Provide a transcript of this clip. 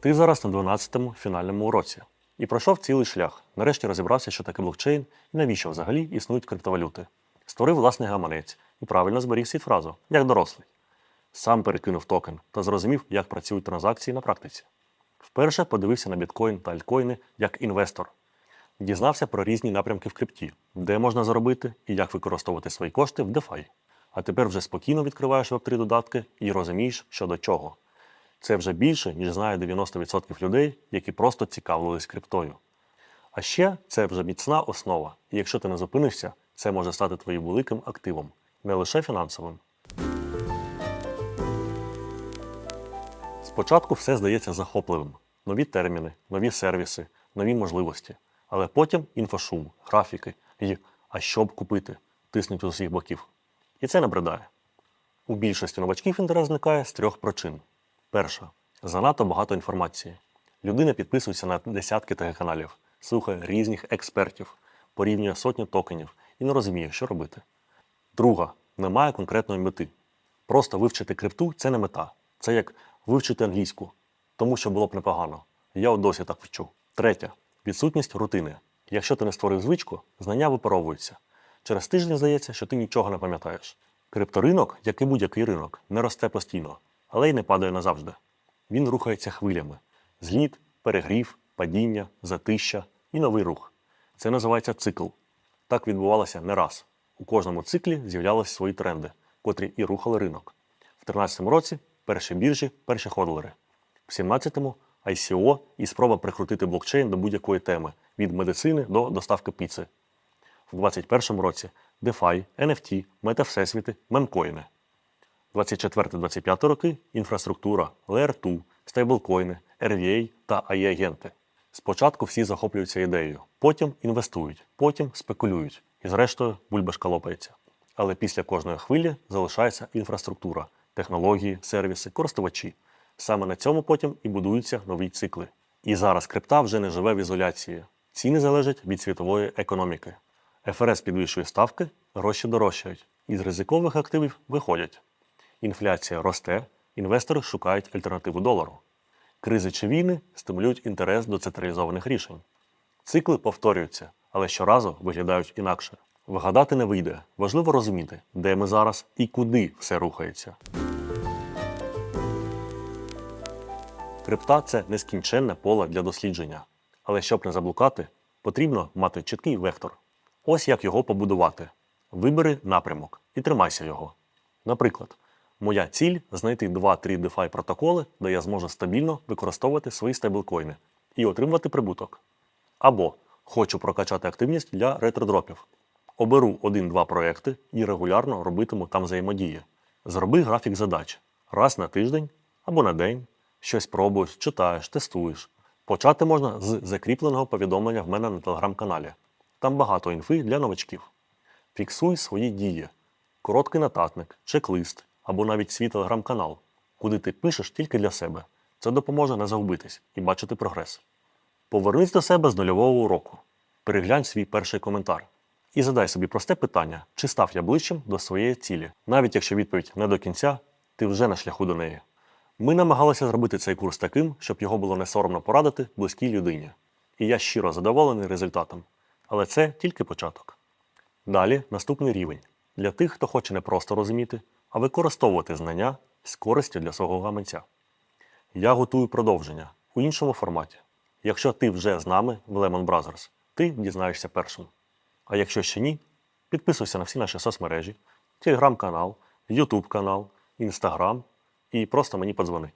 Ти зараз на 12-му фінальному уроці і пройшов цілий шлях. Нарешті розібрався, що таке блокчейн і навіщо взагалі існують криптовалюти. Створив власний гаманець і правильно зберіг світ фразу, як дорослий. Сам перекинув токен та зрозумів, як працюють транзакції на практиці. Вперше подивився на біткоін та альткоїни як інвестор. Дізнався про різні напрямки в крипті, де можна заробити і як використовувати свої кошти в DeFi. А тепер вже спокійно відкриваєш Web3 додатки і розумієш, що до чого. Це вже більше, ніж знає 90% людей, які просто цікавились криптою. А ще це вже міцна основа, і якщо ти не зупинишся, це може стати твоїм великим активом, не лише фінансовим. Спочатку все здається захопливим: нові терміни, нові сервіси, нові можливості. Але потім інфошум, графіки і а що б купити, тиснуть з усіх боків. І це набридає. У більшості новачків інтерес зникає з трьох причин. Перша занадто багато інформації. Людина підписується на десятки телеканалів, слухає різних експертів, порівнює сотні токенів і не розуміє, що робити. Друга немає конкретної мети. Просто вивчити крипту це не мета. Це як вивчити англійську, тому що було б непогано. Я досі так вчу. Третя відсутність рутини. Якщо ти не створив звичку, знання випаровуються. Через тиждень здається, що ти нічого не пам'ятаєш. Крипторинок, як і будь-який ринок, не росте постійно, але й не падає назавжди. Він рухається хвилями: зліт, перегрів, падіння, затища і новий рух. Це називається цикл. Так відбувалося не раз. У кожному циклі з'являлися свої тренди, котрі і рухали ринок. В 2013 році перші біржі, перші ходлери. В 17-му ICO і спроба прикрутити блокчейн до будь-якої теми від медицини до доставки піци. В 2021 році DeFi, NFT, метавсесвіти, мемкоїни. 24-25 роки інфраструктура, Layer 2, стейблкоїни, RVA та AI-агенти. Спочатку всі захоплюються ідеєю, потім інвестують, потім спекулюють і, зрештою, бульбашка лопається. Але після кожної хвилі залишається інфраструктура, технології, сервіси, користувачі. Саме на цьому потім і будуються нові цикли. І зараз крипта вже не живе в ізоляції. Ціни залежать від світової економіки. ФРС підвищує ставки, гроші дорожчають, із ризикових активів виходять. Інфляція росте, інвестори шукають альтернативу долару. Кризи чи війни стимулюють інтерес до централізованих рішень. Цикли повторюються, але щоразу виглядають інакше. Вигадати не вийде. Важливо розуміти, де ми зараз і куди все рухається. Крипта це нескінченне поле для дослідження. Але щоб не заблукати, потрібно мати чіткий вектор. Ось як його побудувати. Вибери напрямок і тримайся його. Наприклад, моя ціль знайти 2-3 DeFi протоколи, де я зможу стабільно використовувати свої стейблкоїни і отримувати прибуток. Або хочу прокачати активність для ретродропів. Оберу 1-2 проекти і регулярно робитиму там взаємодії. Зроби графік задач раз на тиждень або на день. Щось пробуєш, читаєш, тестуєш. Почати можна з закріпленого повідомлення в мене на телеграм-каналі. Там багато інфи для новачків. Фіксуй свої дії, короткий нотатник, чек-лист або навіть свій телеграм-канал, куди ти пишеш тільки для себе. Це допоможе не загубитись і бачити прогрес. Повернись до себе з нульового уроку. Переглянь свій перший коментар. І задай собі просте питання, чи став я ближчим до своєї цілі. Навіть якщо відповідь не до кінця, ти вже на шляху до неї. Ми намагалися зробити цей курс таким, щоб його було не соромно порадити близькій людині. І я щиро задоволений результатом. Але це тільки початок. Далі наступний рівень для тих, хто хоче не просто розуміти, а використовувати знання з користю для свого гаманця. Я готую продовження у іншому форматі. Якщо ти вже з нами в Lemon Brothers, ти дізнаєшся першим. А якщо ще ні, підписуйся на всі наші соцмережі, телеграм-канал, Ютуб канал, Інстаграм і просто мені подзвони.